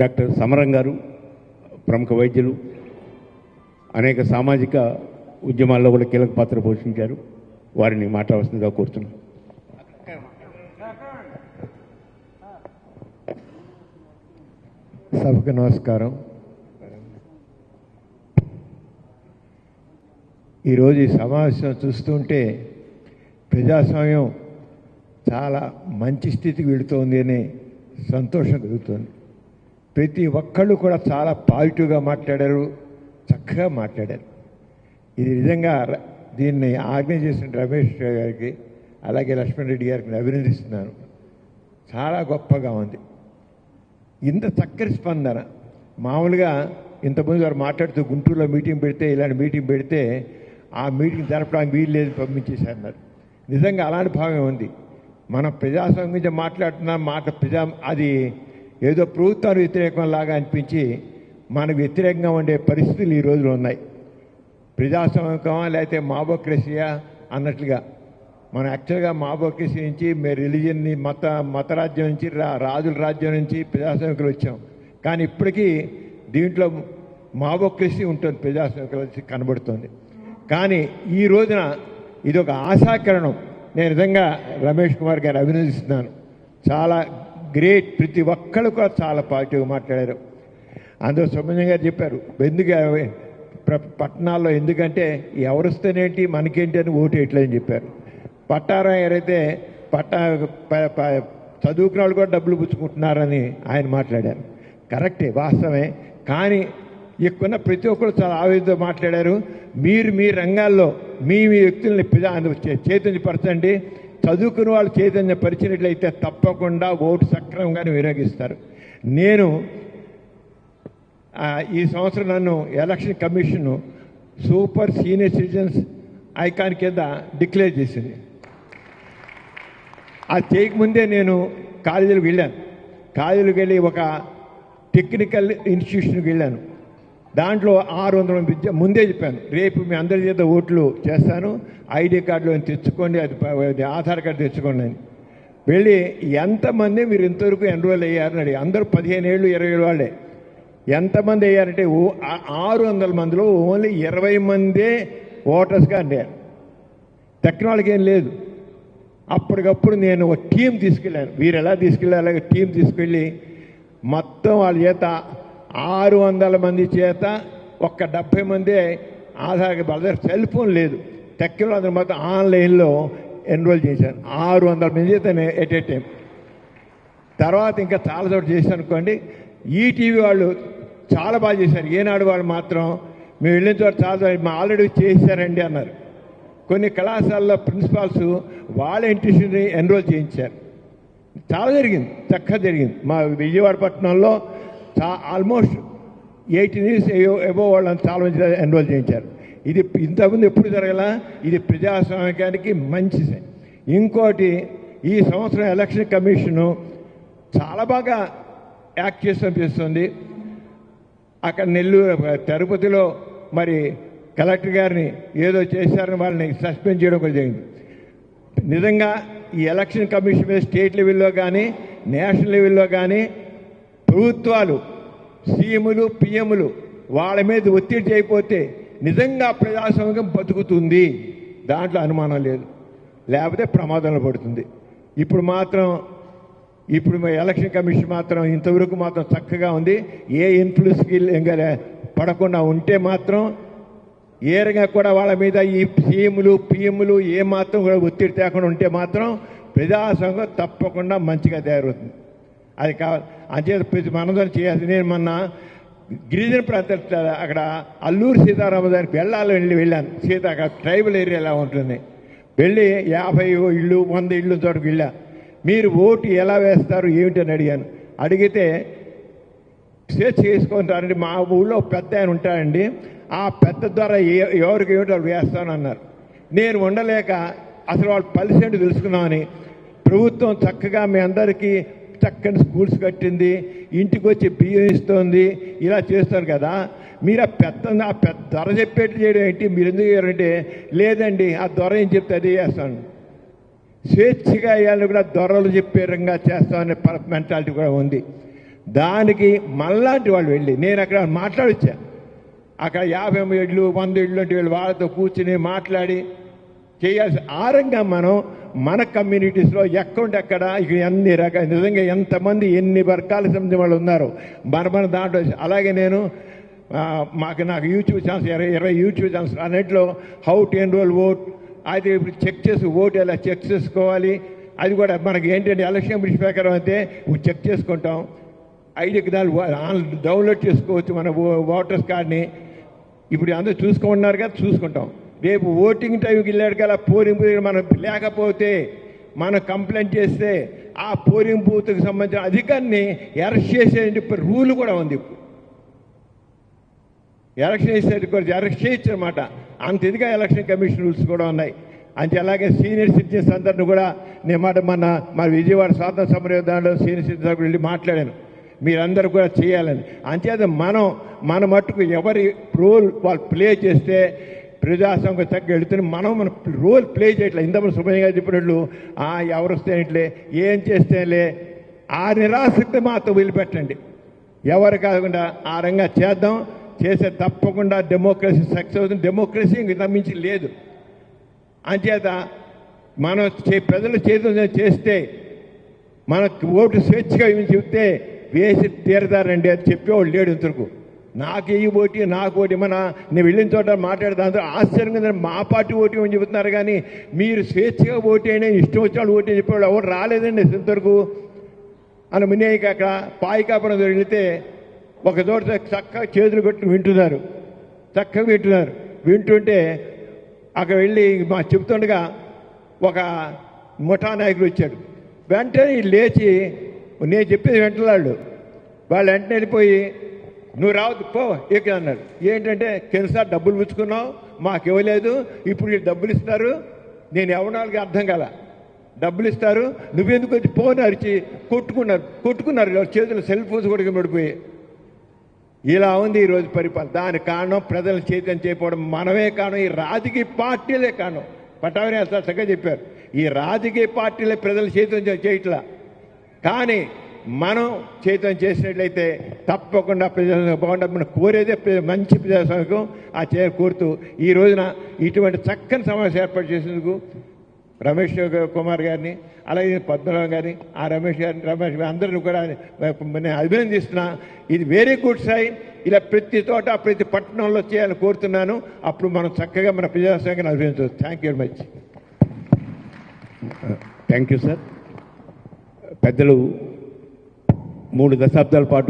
Doctor సమరం గారు ప్రముఖ వైద్యులు అనేక సామాజిక ఉద్యమాల్లో కూడా కీలక పాత్ర పోషించారు. వారిని మాట్లాడవలసిందిగా కోరుతున్నాను సభకు నమస్కారం. ఈరోజు ఈ సమావేశం చూస్తుంటే ప్రజాస్వామ్యం చాలా మంచి స్థితికి వెళుతోంది అని సంతోషం కలుగుతుంది. ప్రతి ఒక్కళ్ళు కూడా చాలా పాజిటివ్గా మాట్లాడారు చక్కగా మాట్లాడారు. ఇది నిజంగా దీన్ని ఆర్గనైజ్ చేసిన రమేష్ గారికి అలాగే లక్ష్మణ్ రెడ్డి గారికి అభినందిస్తున్నాను. చాలా గొప్పగా ఉంది. ఇంత చక్కటి స్పందన. మామూలుగా ఇంతకుముందు వారు మాట్లాడుతూ గుంటూరులో మీటింగ్ పెడితే ఇలాంటి మీటింగ్ పెడితే ఆ మీటింగ్ జరపడానికి వీలు లేదు పంపించేశారు అన్నారు నిజంగా అలాంటి భావమే ఉంది. మనం ప్రజాస్వామ్యం గురించి మాట్లాడుతున్న మాట ప్రజా అది ఏదో ప్రభుత్వానికి వ్యతిరేకం లాగా అనిపించి మనకు వ్యతిరేకంగా ఉండే పరిస్థితులు ఈ రోజులు ఉన్నాయి. ప్రజాస్వామికమా లేకపోతే మాబోక్రసియా అన్నట్లుగా. మనం యాక్చువల్గా మాబోక్రసీ నుంచి మేము రిలీజియన్ని మత మతరాజ్యం నుంచి రా రాజుల రాజ్యం నుంచి ప్రజాస్వామికులు వచ్చాం. కానీ ఇప్పటికీ దీంట్లో మాబోక్రసీ ఉంటుంది ప్రజాస్వామికులు కనబడుతుంది. కానీ ఈ రోజున ఇది ఒక ఆశాకరణం. నేను నిజంగా రమేష్ కుమార్ గారు అభినందిస్తున్నాను. చాలా గ్రేట్ ప్రతి ఒక్కరు కూడా చాలా పాజిటివ్గా మాట్లాడారు. అందులో సుబ్రహ్మణ్యం గారు చెప్పారు ఎందుకు ప్ర- పట్టణాల్లో ఎందుకంటే ఎవరు వస్తేనేంటి మనకేంటి అని ఓటు వేయట్లేదని చెప్పారు. పట్టారం ఎవరైతే పట్టా చదువుకున్న వాళ్ళు కూడా డబ్బులు పుచ్చుకుంటున్నారని ఆయన మాట్లాడారు. కరెక్టే వాస్తవమే. కానీ ఎక్కువ ప్రతి ఒక్కరు చాలా ఆవేదనతో మాట్లాడారు. మీరు మీ రంగాల్లో మీ మీ వ్యక్తుల్ని ప్రజా చే- చైతన్యపరచండి. చదువుకున్న వాళ్ళు చైతన్య పరిచినట్లయితే తప్పకుండా ఓటు సక్రమంగా వినియోగిస్తారు. నేను ఈ సంవత్సరం నన్ను election commission super senior citizens icon కింద డిక్లేర్ చేసింది. అది చేయకముందే నేను కాలేజీలకు వెళ్ళాను. కాలేజీలకు వెళ్ళి ఒక టెక్నికల్ ఇన్స్టిట్యూషన్కి వెళ్ళాను. దాంట్లో ఆరు వందల విద్య ముందే చెప్పాను. రేపు మీ అందరి చేత ఓట్లు చేస్తాను. ఐడి కార్డులో తెచ్చుకోండి అది ఆధార్ కార్డు తెచ్చుకోండి అని. వెళ్ళి ఎంతమంది మీరు ఇంతవరకు ఎన్రోల్ అయ్యారని అడిగి అందరూ పదిహేను ఏళ్ళు ఇరవై ఏళ్ళు వాళ్ళే. ఎంతమంది అయ్యారంటే ఓ ఆరు వందల మందిలో ఓన్లీ ఇరవై మందే ఓటర్స్గా అండారు టెక్నాలజీ ఏం లేదు. అప్పటికప్పుడు నేను ఒక టీం తీసుకెళ్ళాను. వీరు ఎలా తీసుకెళ్ళారు? అలాగే టీం తీసుకెళ్ళి మొత్తం వాళ్ళ చేత ఆరు వందల మంది చేత ఒక్క డెబ్భై మంది ఆధార్ బ్రదర్ సెల్ ఫోన్ లేదు. తక్కిన వాళ్ళందరూ మొత్తం ఆన్లైన్లో ఎన్రోల్ చేశాను ఆరు వందల మంది చేత ఎట్ ఏ టైం. తర్వాత ఇంకా చాలా చోట చేశాను అనుకోండి. ఈటీవీ వాళ్ళు చాలా బాగా చేశారు. ఏనాడు వాళ్ళు మాత్రం మేము వెళ్ళిన చోట చాలా మా ఆల్రెడీ చేశారండి అన్నారు. కొన్ని కళాశాలలో ప్రిన్సిపాల్స్ వాళ్ళ ఇంటిని ఎన్రోల్ చేయించారు. చాలా జరిగింది. చక్కగా జరిగింది. మా విజయవాడ పట్టణంలో ఆల్మోస్ట్ ఎయిటీన్ ఇయర్స్ ఎబో వాళ్ళని చాలా మంది ఎన్రోల్ చేయించారు. ఇది ఇంతకుముందు ఎప్పుడు జరగలా? ఇది ప్రజాస్వామ్యానికి మంచిది ఇంకోటి ఈ సంవత్సరం ఎలక్షన్ కమిషను చాలా బాగా యాక్ట్ చేసి అనిపిస్తుంది. అక్కడ నెల్లూరు తిరుపతిలో మరి కలెక్టర్ గారిని ఏదో చేశారని వాళ్ళని సస్పెండ్ చేయడం కూడా జరిగింది. నిజంగా ఈ ఎలక్షన్ కమిషన్ మీద స్టేట్ లెవెల్లో కానీ నేషనల్ లెవెల్లో కానీ ప్రభుత్వాలు సీఎములు పిఎములు వాళ్ళ మీద ఒత్తిడి చేయకపోతే నిజంగా ప్రజాస్వామ్యం బతుకుతుంది. దాంట్లో అనుమానం లేదు. లేకపోతే ప్రమాదంలో పడుతుంది. ఇప్పుడు మాత్రం ఇప్పుడు మా ఎలక్షన్ కమిషన్ మాత్రం ఇంతవరకు మాత్రం చక్కగా ఉంది. ఏ ఇన్ఫ్లుయెన్స్కి ఇంకా పడకుండా ఉంటే మాత్రం ఏ రకంగా కూడా వాళ్ళ మీద ఈ సీఎంలు పిఎంలు ఏ మాత్రం కూడా ఒత్తిడి తేకుండా ఉంటే మాత్రం ప్రజాస్వామ్యం తప్పకుండా మంచిగా తయారవుతుంది. అది కావాలి. అంచేత ప్రతి మనందరం చేయాల్సి నేను మొన్న గిరిజన ప్రాంతాలు అక్కడ అల్లూరు సీతారామ దానికి వెళ్ళాలి వెళ్ళి వెళ్ళాను. సీత అక్కడ ట్రైబల్ ఏరియా ఎలా ఉంటుంది? వెళ్ళి యాభై ఇళ్ళు వంద ఇళ్ళు చోటుకు వెళ్ళా. మీరు ఓటు ఎలా వేస్తారు ఏమిటని అడిగాను. అడిగితే స్వేచ్ఛ చేసుకుంటారండి మా ఊళ్ళో పెద్ద ఆయన ఉంటారండి ఆ పెద్ద ద్వారా ఎవరికి ఏమిటో వేస్తానన్నారు నేను ఉండలేక అసలు వాళ్ళు పలిసెంట్ తెలుసుకుందామని ప్రభుత్వం చక్కగా మీ అందరికీ చక్కని స్కూల్స్ కట్టింది ఇంటికి వచ్చి బియ్యం ఇస్తోంది ఇలా చేస్తారు కదా. మీరు ఆ పెద్ద ఆ పెద్ద ధర చెప్పేట్టు చేయడం ఏంటి? మీరు ఎందుకు చేయాలంటే లేదండి ఆ దొర ఏం చెప్తే అదే చేస్తాను. స్వేచ్ఛగా వేయాలని కూడా దొరలు చెప్పే రంగా చేస్తామనే మెంటాలిటీ కూడా ఉంది. దానికి మళ్ళాంటి వాళ్ళు వెళ్ళి నేను అక్కడ మాట్లాడొచ్చా? అక్కడ యాభై ఏళ్ళు వంద ఏళ్ళు అంటే వీళ్ళు వాళ్ళతో కూర్చుని మాట్లాడి చేయాల్సి ఆ రంగా మనం మన కమ్యూనిటీస్లో ఎక్కడ ఎక్కడ ఎన్ని రకాల నిజంగా ఎంతమంది ఎన్ని వర్గాల సంబంధించిన వాళ్ళు ఉన్నారు? మన మన దాంట్లో అలాగే నేను మాకు నాకు యూట్యూబ్ ఛానల్స్ ఇరవై ఇరవై యూట్యూబ్ ఛానల్స్ అన్నింటిలో హౌ టు ఎన్రోల్ ఓట్ అది ఇప్పుడు చెక్ చేసి ఓటు ఎలా చెక్ చేసుకోవాలి? అది కూడా మనకి ఏంటంటే ఎలక్షన్ బ్రిడ్జ్ ప్రకారం అయితే చెక్ చేసుకుంటాం. ఐడి దాన్ని డౌన్లోడ్ చేసుకోవచ్చు మన ఓటర్స్ కార్డ్ని ఇప్పుడు అందరూ చూసుకుంటున్నారు కదా చూసుకుంటాం. రేపు ఓటింగ్ టైంకి వెళ్ళాడు కదా పోలింగ్ బూత్ మనం లేకపోతే మనం కంప్లైంట్ చేస్తే ఆ పోలింగ్ బూత్కి సంబంధించిన అధికారిని అరెస్ట్ చేసే రూల్ కూడా ఉంది ఇప్పుడు. ఎలక్షన్ చేసేది కూడా అరెస్ట్ చేయొచ్చు అనమాట అంత ఇదిగా ఎలక్షన్ కమిషన్ రూల్స్ కూడా ఉన్నాయి. అంతే అలాగే సీనియర్ సిటిజన్స్ అందరిని కూడా నేను మాట మన మన విజయవాడ స్వాతంత్ర సమర సీనియర్ సిటిజన్స్ వెళ్ళి మాట్లాడాను. మీరందరూ కూడా చేయాలని. అంతేత మనం మన మట్టుకు ఎవరి రోల్ వాళ్ళు ప్లే చేస్తే ప్రజాస్వామికి తగ్గ వెళుతున్న మనం మన రోల్ ప్లే చేయట్లే. ఇంత సుభయ్య గారు చెప్పినట్లు ఆ ఎవరు వస్తేనట్లే ఏం చేస్తేలే ఆ నిరాసక్తి మాత్రం వదిలిపెట్టండి. ఎవరు కాకుండా ఆ రంగా చేద్దాం. చేసే తప్పకుండా డెమోక్రసీ సక్సెస్ అవుతుంది. డెమోక్రసీ ఇంక నమ్మించి లేదు. అంచేత మనం చే ప్రజలు చేతులు చేస్తే మనకు ఓటు స్వేచ్ఛగా ఇవి చెప్తే వేసి తీరతారండి అని చెప్పేవాడు లేడు ఇంతకు నాకు ఈ ఓటి నాకు ఓటి మన నేను వెళ్ళిన చోట మాట్లాడే అందరూ ఆశ్చర్యంగా మా పార్టీ ఓటి అని చెబుతున్నారు కానీ మీరు స్వేచ్ఛగా ఓటు అయినా ఇష్టం వచ్చిన ఓటు అని చెప్పేవాళ్ళు ఎవరు రాలేదండి ఇంతవరకు. అని మునేకి అక్కడ పాయికాపురం వెళితే ఒక చోట చక్కగా చేతులు పెట్టుకుని వింటున్నారు. చక్కగా వింటున్నారు. వింటుంటే అక్కడ వెళ్ళి మా చెబుతుండగా ఒక ముఠా నాయకుడు వచ్చాడు. వెంటనే లేచి నేను చెప్పేది వెంటలాడు వాళ్ళు వెంటనే వెళ్ళిపోయి నువ్వు రావద్దు పో ఇక అన్నాడు. ఏంటంటే కిందసారి డబ్బులు పుచ్చుకున్నావు? మాకు ఇవ్వలేదు ఇప్పుడు వీళ్ళు డబ్బులు ఇస్తారు నేను ఎవడానికి అర్థం కాల. డబ్బులు ఇస్తారు. నువ్వెందుకు వచ్చి ఫోన్ అరిచి కొట్టుకున్నారు? కొట్టుకున్నారు. చేతులు సెల్ ఫోన్స్ కొడుకు పడిపోయి ఇలా ఉంది ఈరోజు పరిపాలన. దానికి కారణం ప్రజలు చైతన్యం చేయకపోవడం మనమే కారణం. ఈ రాజకీయ పార్టీలే కారణం. పటావని సగ చక్కగా చెప్పారు. ఈ రాజకీయ పార్టీలే ప్రజల చైతన్యం చేయట్లా. కానీ మనం చైతన్యం చేసినట్లయితే తప్పకుండా ప్రజలను బాగుంటుంది మనం కోరేదే మంచి ప్రజాస్వామ్యం ఆ చే కోరుతూ ఈ రోజున ఇటువంటి చక్కని సమావేశం ఏర్పాటు చేసినందుకు రమేష్ కుమార్ గారిని అలాగే పద్మనాభం గారిని ఆ రమేష్ గారిని రమేష్ అందరిని కూడా నేను అభినందిస్తున్నా. ఇది వెరీ గుడ్ సైన్ ఇలా ప్రతి చోట ప్రతి పట్టణంలో చేయాలని కోరుతున్నాను. అప్పుడు మనం చక్కగా మన ప్రజాస్వామ్యాన్ని అభినందించవచ్చు. Thank you very much thank you sir పెద్దలు మూడు దశాబ్దాల పాటు